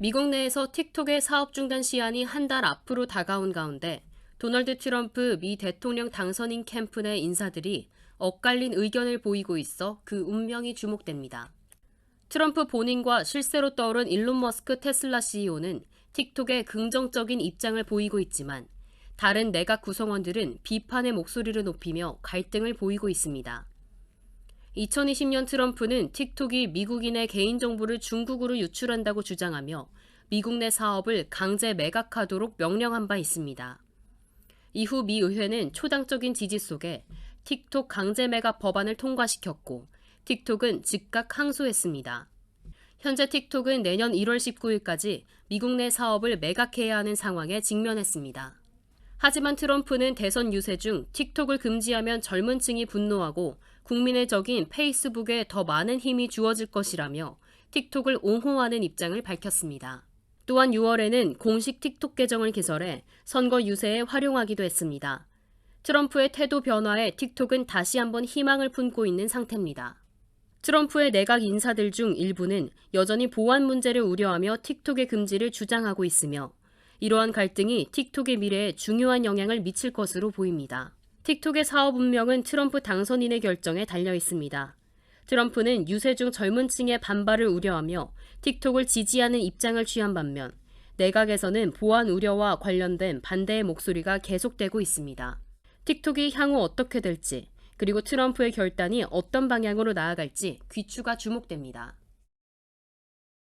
미국 내에서 틱톡의 사업 중단 시한이 한 달 앞으로 다가온 가운데 도널드 트럼프 미 대통령 당선인 캠프 내 인사들이 엇갈린 의견을 보이고 있어 그 운명이 주목됩니다. 트럼프 본인과 실세로 떠오른 일론 머스크 테슬라 CEO는 틱톡에 긍정적인 입장을 보이고 있지만 다른 내각 구성원들은 비판의 목소리를 높이며 갈등을 보이고 있습니다. 2020년 트럼프는 틱톡이 미국인의 개인정보를 중국으로 유출한다고 주장하며 미국 내 사업을 강제 매각하도록 명령한 바 있습니다. 이후 미 의회는 초당적인 지지 속에 틱톡 강제 매각 법안을 통과시켰고 틱톡은 즉각 항소했습니다. 현재 틱톡은 내년 1월 19일까지 미국 내 사업을 매각해야 하는 상황에 직면했습니다. 하지만 트럼프는 대선 유세 중 틱톡을 금지하면 젊은 층이 분노하고 국민의 적인 페이스북에 더 많은 힘이 주어질 것이라며 틱톡을 옹호하는 입장을 밝혔습니다. 또한 6월에는 공식 틱톡 계정을 개설해 선거 유세에 활용하기도 했습니다. 트럼프의 태도 변화에 틱톡은 다시 한번 희망을 품고 있는 상태입니다. 트럼프의 내각 인사들 중 일부는 여전히 보안 문제를 우려하며 틱톡의 금지를 주장하고 있으며 이러한 갈등이 틱톡의 미래에 중요한 영향을 미칠 것으로 보입니다. 틱톡의 사업 운명은 트럼프 당선인의 결정에 달려 있습니다. 트럼프는 유세 중 젊은 층의 반발을 우려하며 틱톡을 지지하는 입장을 취한 반면 내각에서는 보안 우려와 관련된 반대의 목소리가 계속되고 있습니다. 틱톡이 향후 어떻게 될지 그리고 트럼프의 결단이 어떤 방향으로 나아갈지 귀추가 주목됩니다.